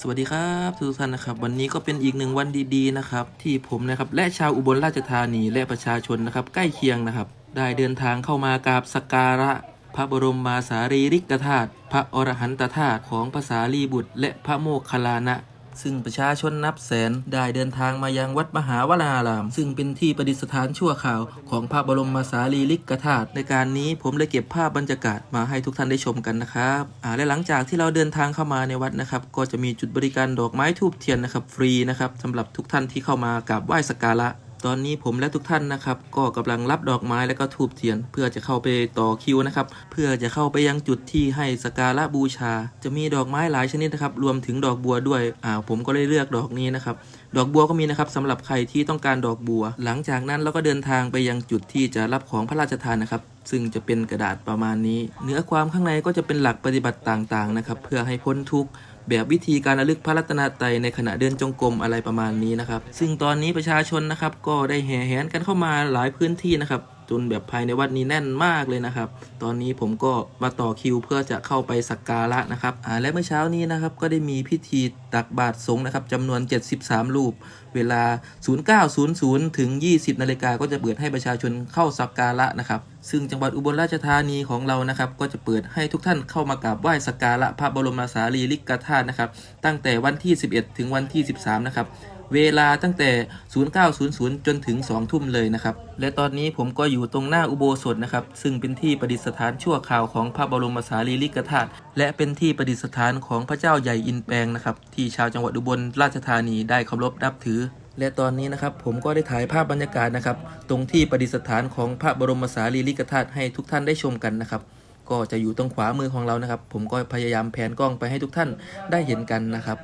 สวัสดีครับทุกท่านนะครับวันนี้ก็เป็นอีกหนึ่งวันดีๆนะครับที่ผมนะครับและชาวอุบลราชธานีและประชาชนนะครับใกล้เคียงนะครับ ได้เดินทางเข้ามากราบสักการะ พระบรมมาสารีริกธาตุพระอรหันตธาตุของภาษาลีบุตร และพระโมคคัลลานะ ซึ่งประชาชนนับแสนได้เดินทางมายังวัดมหาวราราม ซึ่งเป็นที่ประดิษฐานชั่วข่าวของพระบรมสารีริกธาตุในการนี้ผมเลยเก็บภาพบรรยากาศมาให้ทุกท่านได้ชมกันนะครับอ่าและหลังจากที่เราเดินทางเข้ามาในวัดนะครับ ก็จะมีจุดบริการดอกไม้ทูบเทียนนะครับ ฟรีนะครับสำหรับทุกท่านที่เข้ามากราบไหว้สักการะ ตอนนี้ผมและทุกท่านนะครับ ก็กำลังรับดอกไม้และก็ทูบเทียน เพื่อจะเข้าไปต่อคิวนะครับ เพื่อจะเข้าไปยังจุดที่ให้สการะบูชา จะมีดอกไม้หลายชนิดนะครับ รวมถึงดอกบัวด้วยอ่าผมก็เลยเลือกดอกนี้นะครับ ดอกบัวก็มีนะครับสำหรับใครที่ต้องการดอกบัว หลังจากนั้นเราก็เดินทางไปยังจุดที่จะรับของพระราชทานนะครับซึ่งจะเป็นกระดาษประมาณนี้ เนื้อความข้างในก็จะเป็นหลักปฏิบัติต่างๆนะครับ เพื่อให้พ้นทุกข์ แบบวิธีการระลึกพระรัตนตรัยในขณะเดินจงกรมอะไรประมาณนี้นะครับ ซึ่งตอนนี้ประชาชนนะครับก็ได้แห่แหนกันเข้ามาหลายพื้นที่นะครับ จนแบบภายในวัดนี้แน่นมากเลยนะครับ ตอนนี้ผมก็มาต่อคิวเพื่อจะเข้าไปสักการะนะครับอ่าและเมื่อเช้านี้นะครับก็ได้มีพิธีตักบาตรสงฆ์นะครับจำนวน 73 รูป เวลา 0900 ถึง 20 นาฬิกาก็จะเปิดให้ประชาชนเข้าสักการะนะครับ ซึ่งจังหวัดอุบลราชธานีของเรานะครับ ก็จะเปิดให้ทุกท่านเข้ามากราบไหว้สักการะพระบรมสารีริกธาตุนะครับ ตั้งแต่วันที่ 11 ถึงวันที่ 13 นะครับ เวลาตั้งแต่ 0900 จนถึง 2 ทุ่มเลยนะครับ และตอนนี้ผมก็อยู่ตรงหน้าอุโบสถนะครับ ซึ่งเป็นที่ประดิษฐานชั่วคราวของพระบรมสารีริกธาตุ และเป็นที่ประดิษฐานของพระเจ้าใหญ่อินแปงนะครับ ที่ชาวจังหวัดอุบลราชธานีได้เคารพนับถือ และตอนนี้นะครับผมก็ได้ถ่ายภาพบรรยากาศนะครับ ตรงที่ประดิษฐานของพระบรมสารีริกธาตุให้ทุกท่านได้ชมกันนะครับ ก็จะอยู่ตรงขวามือของเรานะครับ ผมก็พยายามแผนกล้องไปให้ทุกท่านได้เห็นกันนะครับ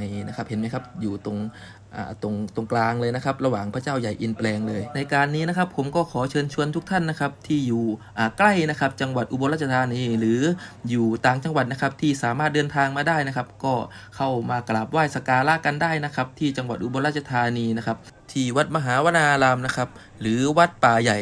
นี่นะครับเห็นไหมครับอยู่ตรงตรงตรงกลางเลยนะครับระหว่างพระเจ้าใหญ่อินแปลงเลย ในการนี้นะครับผมก็ขอเชิญชวนทุกท่านนะครับที่อยู่ใกล้นะครับจังหวัดอุบลราชธานีหรืออยู่ต่างจังหวัดนะครับที่สามารถเดินทางมาได้นะครับ ก็เข้ามากราบไหว้สักการะกันได้นะครับ ที่จังหวัดอุบลราชธานีนะครับที่วัดมหาวนารามนะครับหรือวัดป่าใหญ่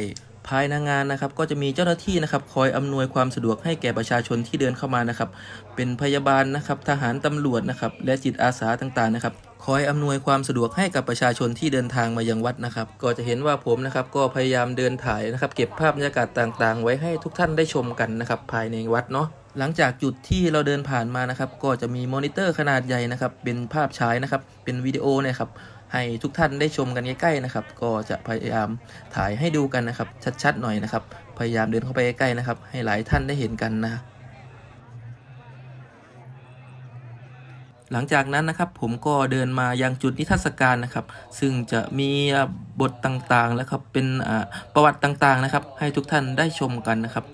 ภายในงานนะครับก็จะมีเจ้าหน้าที่นะครับคอยอำนวยความสะดวกให้แก่ประชาชนที่เดินเข้ามานะครับ เป็นพยาบาลนะครับทหารตำรวจนะครับและจิตอาสาต่างๆนะครับคอยอำนวยความสะดวกให้กับประชาชนที่เดินทางมายังวัดนะครับ ก็จะเห็นว่าผมนะครับก็พยายามเดินถ่ายนะครับ เก็บภาพบรรยากาศต่างๆ ไว้ให้ทุกท่านได้ชมกันนะครับภายในวัดเนาะ หลังจากจุดที่เราเดินผ่านมานะครับ ก็จะมีมอนิเตอร์ขนาดใหญ่นะครับ เป็นภาพฉายนะครับ เป็นวิดีโอเนะครับ ให้ทุกท่านได้ชมกันใกล้ๆนะครับ ก็จะพยายามถ่ายให้ดูกันนะครับ ชัดๆหน่อยนะครับ พยายามเดินเข้าไปใกล้ๆนะครับ ให้หลายท่านได้เห็นกันนะหลังจากนั้นนะครับผมก็เดินมายังจุดนิทรรศการนะครับ ซึ่งจะมีบทต่างๆแล้วครับเป็นอ่าประวัติต่างๆนะครับ ให้ทุกท่านได้ชมกันนะครับ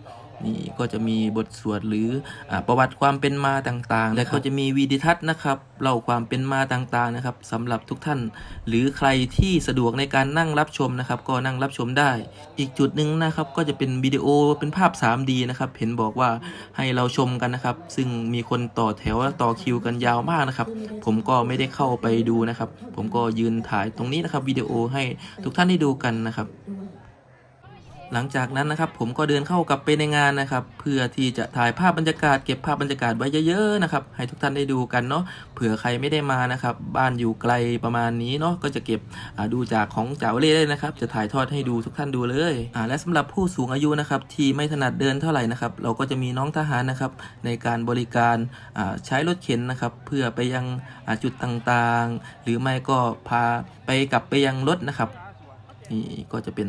นี่ก็จะมีบทสวดหรืออาประวัติความเป็นมาต่างๆ และก็จะมีวีดิทัศน์นะครับเล่าความเป็นมาต่างๆนะครับสำหรับทุกท่าน หรือใครที่สะดวกในการนั่งรับชมนะครับ ก็นั่งรับชมได้ อีกจุดหนึ่งนะครับก็จะเป็นวิดีโอเป็นภาพ 3D นะครับเห็นบอกว่าให้เราชมกันนะครับ ซึ่งมีคนต่อแถวและต่อคิวกันยาวมากนะครับ ผมก็ไม่ได้เข้าไปดูนะครับ ผมก็ยืนถ่ายตรงนี้นะครับวิดีโอให้ทุกท่านได้ดูกันนะครับ หลังจากนั้นนะครับผมก็เดินเข้ากลับไปในงานนะครับ เพื่อที่จะถ่ายภาพบรรยากาศเก็บภาพบรรยากาศไว้เยอะๆนะครับให้ทุกท่านได้ดูกันเนาะเผื่อใครไม่ได้มานะครับ บ้านอยู่ไกลประมาณนี้เนาะก็จะเก็บดูจากของจ่าวเล่ได้นะครับ จะถ่ายทอดให้ดูทุกท่านดูเลยและสำหรับผู้สูงอายุนะครับที่ไม่ถนัดเดินเท่าไหร่นะครับ เราก็จะมีน้องทหารนะครับในการบริการใช้รถเข็นนะครับ เพื่อไปยังจุดต่างๆ หรือไม่ก็พาไปกลับไปยังรถนะครับนี่ก็จะเป็น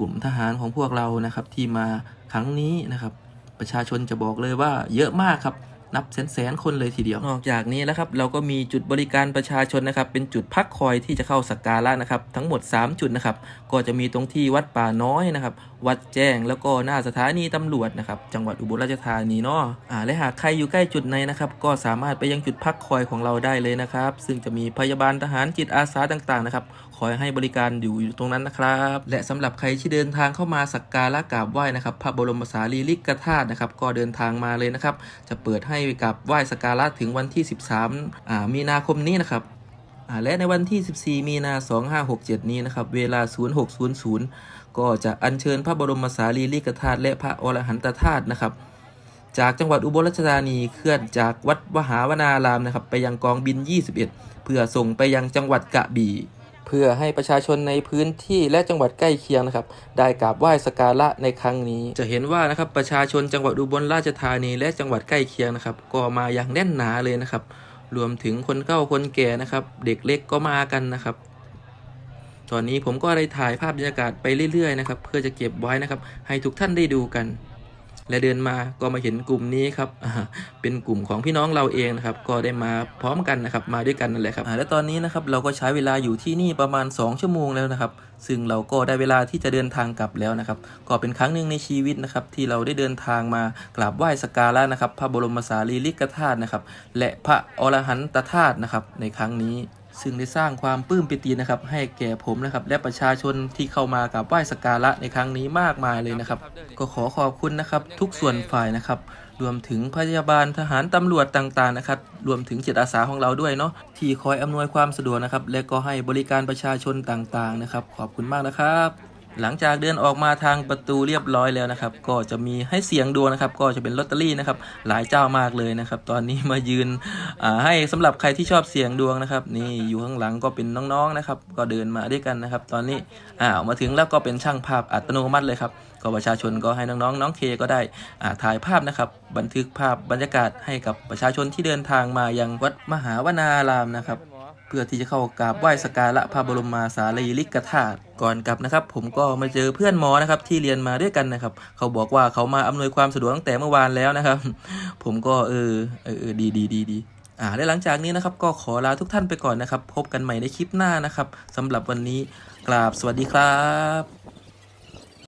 กลุ่มทหารของพวกเรานะครับ ที่มาครั้งนี้นะครับ ประชาชนจะบอกเลยว่าเยอะมากครับ นับแสนๆคนเลยทีเดียวนอกจากนี้แล้วครับเราก็มีจุดบริการประชาชนนะครับ เป็นจุดพักคอยที่จะเข้าสักการะนะครับ ทั้งหมด 3 จุดนะครับ ก็จะมีตรงที่วัดป่าน้อยนะครับ วัดแจ้งแล้วก็หน้าสถานีตำรวจนะครับ จังหวัดอุบลราชธานีเนาะอ่าและหากใครอยู่ใกล้จุดไหนนะครับ ก็สามารถไปยังจุดพักคอยของเราได้เลยนะครับ ซึ่งจะมีพยาบาลทหารจิตอาสาต่างๆนะครับคอยให้บริการอยู่อยู่ตรงนั้นนะครับ และสำหรับใครที่เดินทางเข้ามาสักการะกราบไหว้นะครับ พระบรมสารีริกธาตุนะครับ ก็เดินทางมาเลยนะครับ จะเปิดให้กราบไหว้สักการะถึงวันที่ 13 มีนาคมนี้นะครับและในวันที่ 14 มีนา 2567 นี้นะครับ เวลา 0600 ก็จะอัญเชิญพระบรมสารีริกธาตุและพระอรหันตธาตุนะครับ จากจังหวัดอุบลราชธานีเคลื่อนจากวัดวหาวนารามนะครับ ไปยังกองบิน 21 เพื่อส่งไปยังจังหวัดกระบี่ เพื่อให้ประชาชนในพื้นที่และจังหวัดใกล้เคียงนะครับ ได้กราบไหว้สกการะในครั้งนี้ จะเห็นว่านะครับประชาชนจังหวัดอุบลราชธานีและจังหวัดใกล้เคียงนะครับ ก็มาอย่างแน่นหนาเลยนะครับ รวมถึงคนเฒ่าคนแก่นะครับ เด็กเล็กก็มากันนะครับตอนนี้ผมก็ได้ถ่ายภาพบรรยากาศไปเรื่อยๆนะครับ เพื่อจะเก็บไว้นะครับ ให้ทุกท่านได้ดูกัน และเดินมาก็มาเห็นกลุ่มนี้ครับเป็นกลุ่มของพี่น้องเราเองนะครับก็ได้มาพร้อมกันนะครับมาด้วยกันนั่นแหละครับและตอนนี้นะครับเราก็ใช้เวลาอยู่ที่นี่ประมาณ 2 ชั่วโมงแล้วนะครับซึ่งเราก็ได้เวลาที่จะเดินทางกลับแล้วนะครับ ก็เป็นครั้งหนึ่งในชีวิตนะครับที่เราได้เดินทางมากราบไหว้สักการะนะครับ พระบรมสารีริกธาตุนะครับ และพระอรหันตธาตุนะครับในครั้งนี้ ซึ่งได้สร้างความปลื้มปิตินะครับ ให้แก่ผมนะครับ และประชาชนที่เข้ามากับไหว้สักการะในครั้งนี้มากมายเลยนะครับ ก็ขอขอบคุณนะครับ ทุกส่วนฝ่ายนะครับ รวมถึงพยาบาลทหารตำรวจต่างๆนะครับ รวมถึงจิตอาสาของเราด้วยเนาะที่คอยอำนวยความสะดวกนะครับ และก็ให้บริการประชาชนต่างๆนะครับ ขอบคุณมากนะครับ หลังจากเดินออกมาทางประตูเรียบร้อยแล้วนะครับ ก็จะมีให้เสียงดวงนะครับ ก็จะเป็นลอตเตอรี่นะครับ หลายเจ้ามากเลยนะครับ ตอนนี้มายืนให้สำหรับใครที่ชอบเสียงดวงนะครับ นี่อยู่ข้างหลังก็เป็นน้องๆนะครับ ก็เดินมาด้วยกันนะครับ ตอนนี้อ่ามาถึงแล้วก็เป็นช่างภาพอัตโนมัติเลยครับก็ประชาชนก็ให้น้องๆน้องเคก็ได้อ่าถ่ายภาพนะครับ บันทึกภาพบรรยากาศให้กับประชาชนที่เดินทางมายังวัดมหาวนารามนะครับ เพื่อที่จะเข้ากราบไหว้สกการะพระบรมสารีริกธาตุก่อนกลับนะครับ ผมก็มาเจอเพื่อนหมอนะครับที่เรียนมาด้วยกันนะครับ เขาบอกว่าเขามาอำนวยความสะดวกตั้งแต่เมื่อวานแล้วนะครับ ผมก็เออเออเออดีดีดีดีอ่าและหลังจากนี้นะครับก็ขอลาทุกท่านไปก่อนนะครับ พบกันใหม่ในคลิปหน้านะครับสำหรับวันนี้กราบสวัสดีครับ